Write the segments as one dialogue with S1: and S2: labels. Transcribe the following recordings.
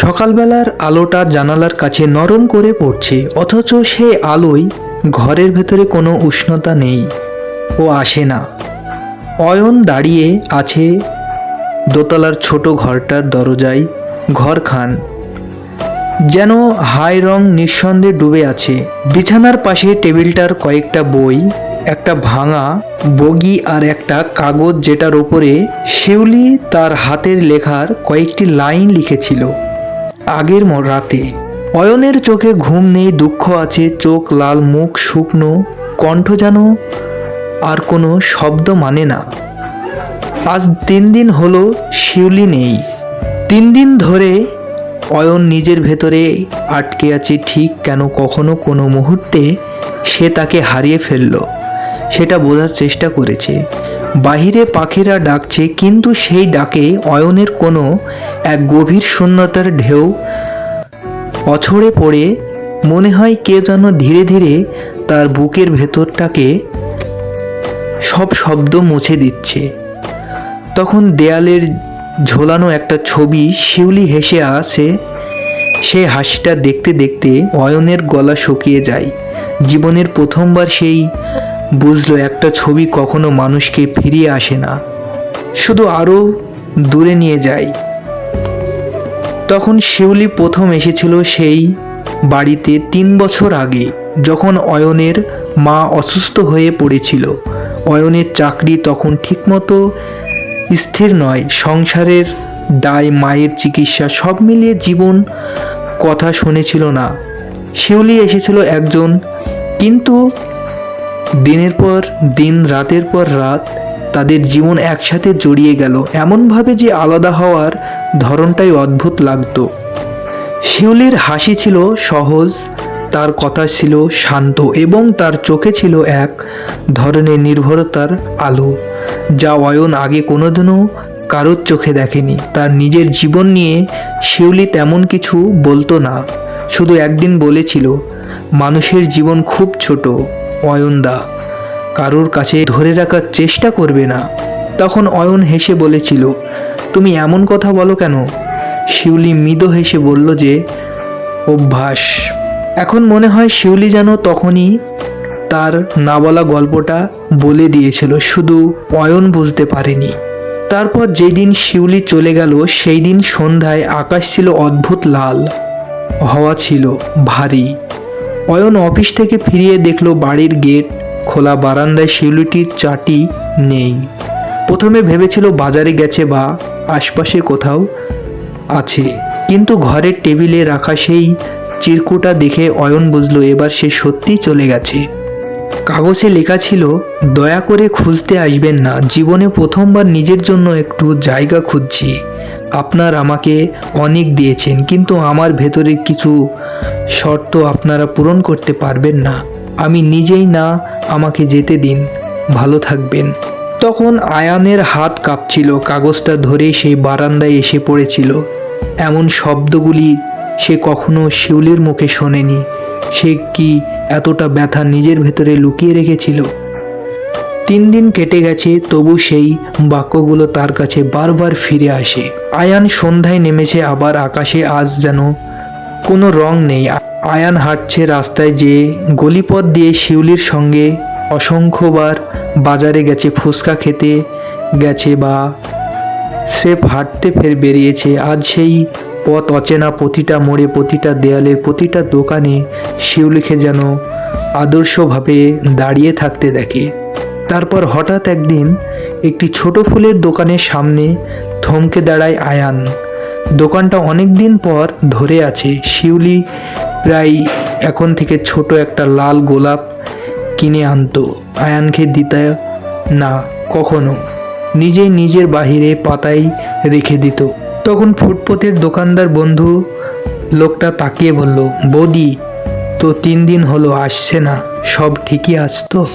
S1: সকালবেলার আলোটা জানালার কাছে নরম করে পড়ছে, অথচ সেই আলোয় ঘরের ভেতরে কোনো উষ্ণতা নেই ও আসে না। অয়ন দাঁড়িয়ে আছে দোতলার ছোট ঘরটার দরজায় ঘর খান যেন হাই রং নিঃসন্দেহে ডুবে আছে। বিছানার পাশে টেবিলটার কয়েকটা বই, একটা ভাঙা বগি আর একটা কাগজ যেটার ওপরে শিউলি তার হাতের লেখার কয়েকটি লাইন লিখেছিল। আগের রাতে। অয়নের চোখে ঘুম নেই, দুঃখ আছে, চোখ লাল, মুখ শুকনো, কণ্ঠ যেন আর কোনো শব্দ মানে না। আজ তিন দিন হলো শিউলি নেই। তিন দিন ধরে অয়ন নিজের ভেতরে আটকে আছে, ঠিক কেন কখনো কোনো মুহূর্তে সে তাকে হারিয়ে ফেলল। সেটা বোঝার চেষ্টা করেছে। বাহিরে পাখিরা ডাকছে, কিন্তু সেই ডাকে অয়নের কোনো এক গভীর শূন্যতার ঢেউ অছড়ে পড়ে। মনে হয় কে যেন ধীরে ধীরে তার বুকের ভেতরটাকে সব শব্দ মুছে দিচ্ছে। তখন দেয়ালের ঝোলানো একটা ছবি শিউলি হেসে আসে। সে হাসিটা দেখতে দেখতে অয়নের গলা শুকিয়ে যায়। জীবনের প্রথমবার সেই বুঝলো একটা ছবি কখনো মানুষকে ফিরিয়ে আসে না। শুধু আরও দূরে নিয়ে যায়। তখন শিউলি প্রথম এসেছিল সেই বাড়িতে তিন বছর আগে, যখন অয়নের মা অসুস্থ হয়ে পড়েছিল। অয়নের চাকরি তখন ঠিকমতো স্থির নয়, সংসারের দায়, মায়ের চিকিৎসা সব মিলিয়ে জীবন কথা শুনেছিল না। শিউলি এসেছিল একজন কিন্তু দিনের পর দিন, রাতের পর রাত তাদের জীবন একসাথে জড়িয়ে গেল। এমনভাবে যে আলাদা হওয়ার ধরনটাই অদ্ভুত লাগতো। শিউলির হাসি ছিল সহজ, তার কথা ছিল শান্ত এবং তার চোখে ছিল এক ধরনের নির্ভরতার আলো, যা অয়ন আগে কোনোদিনও কারোর চোখে দেখেনি। তার নিজের জীবন নিয়ে শিউলি তেমন কিছু বলতো না, শুধু একদিন বলেছিল, মানুষের জীবন খুব ছোট। অয়নদা, কারোর কাছে ধরে রাখার চেষ্টা করবে না। তখন অয়ন হেসে বলেছিল, তুমি এমন কথা বলো কেন? শিউলি মৃদু হেসে বলল যে, অভ্যাস। এখন মনে হয় শিউলি যেন তখনই তার না বলা গল্পটা বলে দিয়েছিল, শুধু অয়ন বুঝতে পারেনি। তারপর যেদিন শিউলি চলে গেল সেই দিন সন্ধ্যায় আকাশ ছিল অদ্ভুত লাল। হওয়া ছিল ভারী। অয়ন অফিস থেকে ফিরিয়ে দেখল বাড়ির গেট খোলা বারান্দায় শিউলিটির চাটি নেই। প্রথমে ভেবেছিল বাজারে গেছে বা আশপাশে কোথাও আছে, কিন্তু ঘরের টেবিলে রাখা সেই চিরকুটা দেখে অয়ন বুঝলো এবার সে সত্যিই চলে গেছে। কাগজে লেখা ছিল, দয়া করে খুঁজতে আসবেন না, জীবনে প্রথমবার নিজের জন্য একটু জায়গা খুঁজছি। আপনার আমাকে অনেক দিয়েছেন, কিন্তু আমার ভেতরে কিছু শর্ত আপনারা পূরণ করতে পারবেন না। আমি নিজেই না, আমাকে যেতে দিন। ভালো থাকবেন। তখন আয়ানের হাত কাঁপছিল, কাগজটা ধরে সেই বারান্দায় এসে পড়েছিল। এমন শব্দগুলি সে কখনো শিউলির মুখে শোনেনি। সে কি এতটা ব্যথা নিজের ভেতরে লুকিয়ে রেখেছিল? তিন দিন কেটে গেছে, তবু সেই বাক্যগুলো তার কাছে বারবার ফিরে আসে। আয়ান সন্ধ্যায় নেমেছে, আবার আকাশে আজ যেন কোনো রং নেই। আয়ান হাঁটছে রাস্তায় যে গলিপথ দিয়ে শিউলির সঙ্গে অসংখ্যবার বাজারে গেছে ফুচকা খেতে, গেছে বা স্রেফ হাঁটতে ফের বেরিয়েছে। আজ সেই পথ অচেনা প্রতিটা মোড়ে, প্রতিটা দেয়ালের প্রতিটা দোকানে শিউলিকে যেন আদর্শভাবে দাঁড়িয়ে থাকতে দেখে। তারপর হঠাৎ একদিন একটি ছোট ফুলের দোকানের সামনে থমকে দাঁড়ায় আয়ান। দোকানটা অনেক দিন পর ধরে আছে, শিউলি প্রায় এখন থেকে ছোট একটা লাল গোলাপ কিনে আনতো। আয়ানকে দিতে না, কখনো। নিজেই নিজের বাহিরে পাতায় রেখে দিত। তখন ফুটপথের দোকানদার বন্ধু লোকটা তাকিয়ে বলল, বৌদি, তো তিন দিন হলো, আসছে না। সব ঠিকই আসতো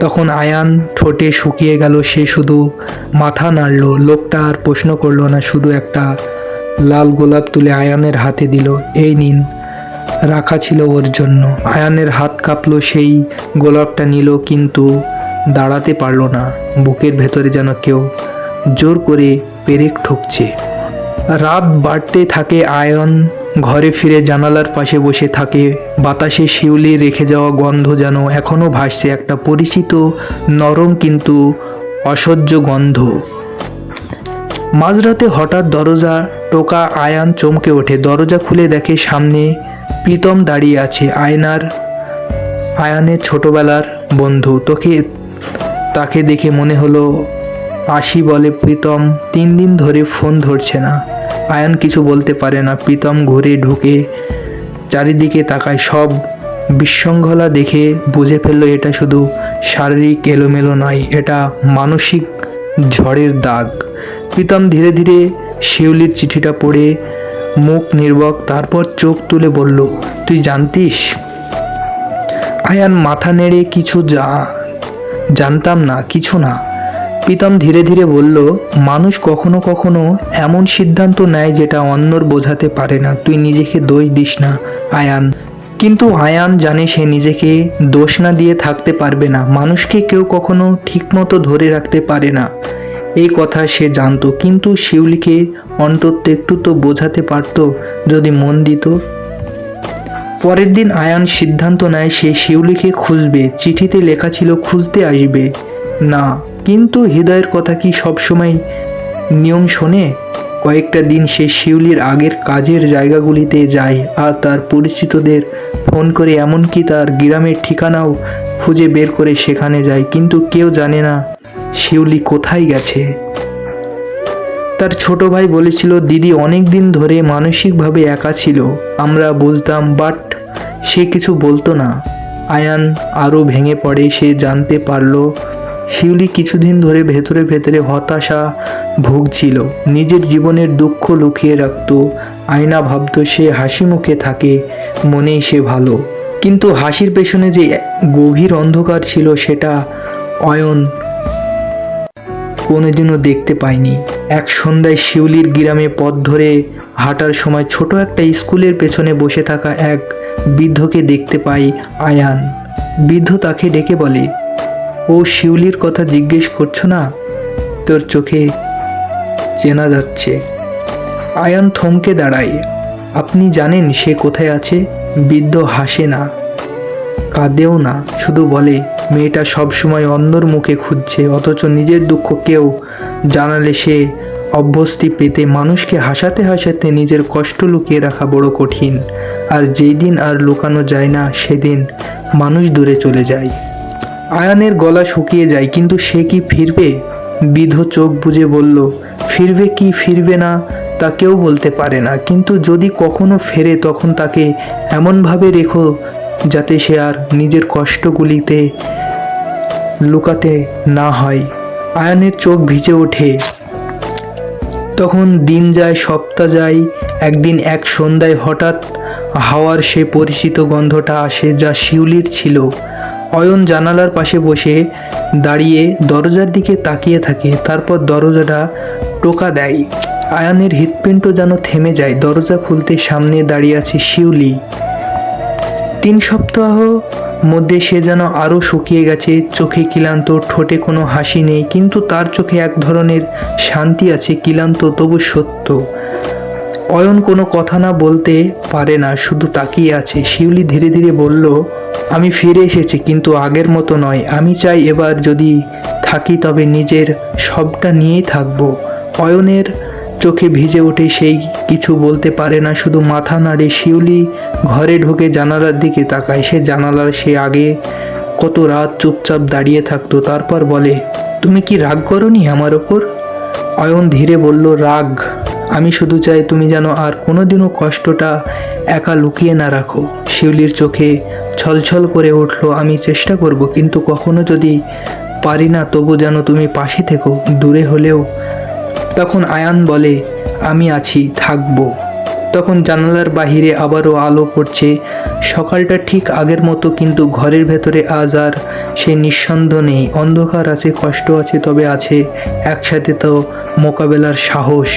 S1: তখন আয়ান ঠোঁটে শুকিয়ে গেল, সে শুধু মাথা নাড়ল। লোকটা আর প্রশ্ন করল না, শুধু একটা লাল গোলাপ তুলে আয়ানের হাতে দিল। এই নিন, রাখা ছিল ওর জন্য। আয়ানের হাত কাঁপলো, সেই গোলাপটা নিল, কিন্তু দাঁড়াতে পারল না। বুকের ভেতরে যেন কেউ জোর করে পেরেক ঠকছে। রাত বাড়তে থাকে আয়ন ঘরে ফিরে জানালার পাশে বসে থাকে। বাতাসে শিউলি রেখে যাওয়া গন্ধ যেন এখনও ভাসছে। একটা পরিচিত, নরম কিন্তু অসহ্য গন্ধ। মাঝরাতে হঠাৎ দরজা টোকা আয়ান চমকে ওঠে। দরজা খুলে দেখে সামনে প্রীতম দাঁড়িয়ে আছে, আয়নার, আয়ানের ছোটবেলার বন্ধু। তোকে, তাকে দেখে মনে হলো, আশি বলে, প্রীতম, তিন দিন ধরে ফোন ধরছে না। আয়ান কিছু বলতে পারে না। প্রীতম ঘুরে ঢুকে চারিদিকে তাকায়। সব বিশৃঙ্খলা দেখে বুঝে ফেলল এটা শুধু শারীরিক এলোমেলো নয়, এটা মানসিক ঝড়ের দাগ। প্রীতম ধীরে ধীরে শিউলির চিঠিটা পড়ে মুখ নির্বক, তারপর চোখ তুলে বলল, তুই জানতিস? আয়ান মাথা নেড়ে কিছু যা জানতাম না, কিছু না। প্রীতম ধীরে ধীরে বলল, মানুষ কখনো কখনো এমন সিদ্ধান্ত নেয় যেটা অন্যর বোঝাতে পারে না। তুই নিজেকে দোষ দিস না, আয়ান। কিন্তু আয়ান জানে সে নিজেকে দোষ না দিয়ে থাকতে পারবে না। মানুষকে কেউ কখনো ঠিকমতো ধরে রাখতে পারে না। এই কথা সে জানতো। কিন্তু শিউলিকে অন্তত একটু তো বোঝাতে পারতো, যদি মন দিত। পরের দিন আয়ান সিদ্ধান্ত নেয় সে শিউলিকে খুঁজবে। চিঠিতে লেখা ছিল, খুঁজতে আসবে। না কিন্তু হৃদয়ের কথা কি সবসময় নিয়ম শোনে? কয়েকটা দিন সে শিউলির আগের কাজের জায়গাগুলিতে যায় আর তার পরিচিতদের ফোন করে এমনকি তার গ্রামের ঠিকানাও খুঁজে বের করে সেখানে যায়, কিন্তু কেউ জানে না শিউলি কোথায় গেছে। তার ছোট ভাই বলেছিল, দিদি, অনেক দিন ধরে মানসিকভাবে একা ছিল। আমরা বুঝতাম, বাট সে কিছু বলতো না। আয়ান আরও ভেঙে পড়ে, সে জানতে পারল শিউলি কিছুদিন ধরে ভেতরে ভেতরে হতাশা ভুগছিল। নিজের জীবনের দুঃখ লুকিয়ে রাখত। আয়না ভাবতো সে হাসি মুখে থাকে, মনেই সে ভালো। কিন্তু হাসির পেছনে যে গভীর অন্ধকার ছিল সেটা অয়ন কোনোদিনও দেখতে পায়নি। এক সন্ধ্যায় শিউলির গ্রামে পথ ধরে হাঁটার সময় ছোট একটা স্কুলের পেছনে বসে থাকা এক বৃদ্ধকে দেখতে পাই আয়ান। বৃদ্ধ তাকে ডেকে বলে ও শিউলির কথা জিজ্ঞেস করছ না? তোর চোখে চেনা যাচ্ছে। আয়ন থমকে দাঁড়ায়। আপনি জানেন সে কোথায় আছে? বৃদ্ধ হাসে না। কাঁদেও না, শুধু বলে, মেয়েটা সবসময় অন্যর মুখে খুঁজছে, অথচ নিজের দুঃখ কেউ জানালে সে অভ্যস্তি পেতে মানুষকে হাসাতে হাসাতে নিজের কষ্ট লুকিয়ে রাখা বড় কঠিন। আর যেই দিন আর লুকানো যায় না, সেদিন মানুষ দূরে চলে যায়। আয়ানের গলা শুকিয়ে যায়, কিন্তু সে কি ফিরবে? বিধ চোখ বুজে বলল, ফিরবে কি ফিরবে না, তা কেউ বলতে পারে না। কিন্তু যদি কখনো ফেরে, তখন তাকে এমনভাবে রেখো যাতে সে আর নিজের কষ্টগুলিতে লুকাতে না হয়। আয়ানের চোখ ভিজে ওঠে। তখন দিন যায়, সপ্তাহ যায়, একদিন এক সন্ধ্যায় হঠাৎ হাওয়ার সে পরিচিত গন্ধটা আসে যা শিউলির ছিল। অয়ন জানালার পাশে বসে দাঁড়িয়ে দরজার দিকে তাকিয়ে থাকে। তারপর দরজাটা টোকা দেয়। আয়ানের হৃৎপিণ্ড যেন থেমে যায়। দরজা খুলতে সামনে দাঁড়িয়ে আছে শিউলি। তিন সপ্তাহ মধ্যে সে যেন আরও শুকিয়ে গেছে। চোখে কিলান্ত, ঠোঁটে কোনো হাসি নেই। কিন্তু তার চোখে এক ধরনের শান্তি আছে। কিলান্ত তবু সত্য। অয়ন কোনো কথা না বলতে পারে না, শুধু তাকিয়ে আছে। শিউলি ধীরে ধীরে বলল, আমি ফিরে এসেছি, কিন্তু আগের মতো নয়। আমি চাই এবার যদি থাকি, তবে নিজের সবটা নিয়েই থাকব। অয়নের চোখে ভিজে ওঠে সেই কিছু বলতে পারে না, শুধু মাথা নাড়ে। শিউলি ঘরে ঢুকে জানালার দিকে তাকায়। সে জানালার, সে আগে কত রাত চুপচাপ দাঁড়িয়ে থাকতো, তারপর বলে, তুমি কি রাগ করনি আমার ওপর? অয়ন ধীরে বলল, রাগ। আমি শুধু চাই তুমি যেন আর কোনোদিনও কষ্টটা একা লুকিয়ে না রাখো। শিউলির চোখে ছলছল করে উঠল, আমি চেষ্টা করব, কিন্তু কখনো যদি পারি না, তবু যেন তুমি পাশে থেকো, দূরে হলেও। তখন আয়ান বলে, আমি আছি, থাকব। তখন জানালার বাহিরে আবারও আলো পড়ছে। সকালটা ঠিক আগের মতো, কিন্তু ঘরের ভেতরে আজ আর সে নিঃসন্দ নেই। অন্ধকার আছে, কষ্ট আছে, তবে আছে একসাথে তো মোকাবেলার সাহস।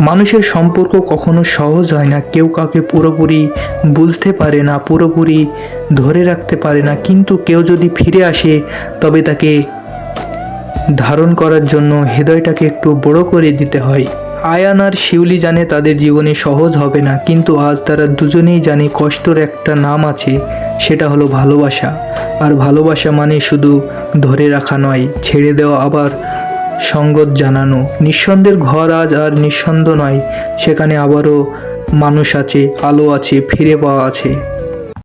S1: মানুষের সম্পর্ক কখনো সহজ হয় না। কেউ কাউকে পুরোপুরি বুঝতে পারে না, পুরোপুরি ধরে রাখতে পারে না। কিন্তু কেউ যদি ফিরে আসে, তবে তাকে ধারণ করার জন্য হৃদয়টাকে একটু বড় করে দিতে হয়। আয়ান আর শিউলি জানে তাদের জীবনে সহজ হবে না, কিন্তু আজ তারা দুজনেই জানে কষ্টর একটা নাম আছে, সেটা হলো ভালোবাসা। আর ভালোবাসা মানে শুধু ধরে রাখা নয়, ছেড়ে দেওয়া আবার সঙ্গত জানানো। নিঃসন্দের ঘর আজ আর নিঃসন্দ নয়, সেখানে আবারও মানুষ আছে, আলো আছে, ফিরে পাওয়া আছে।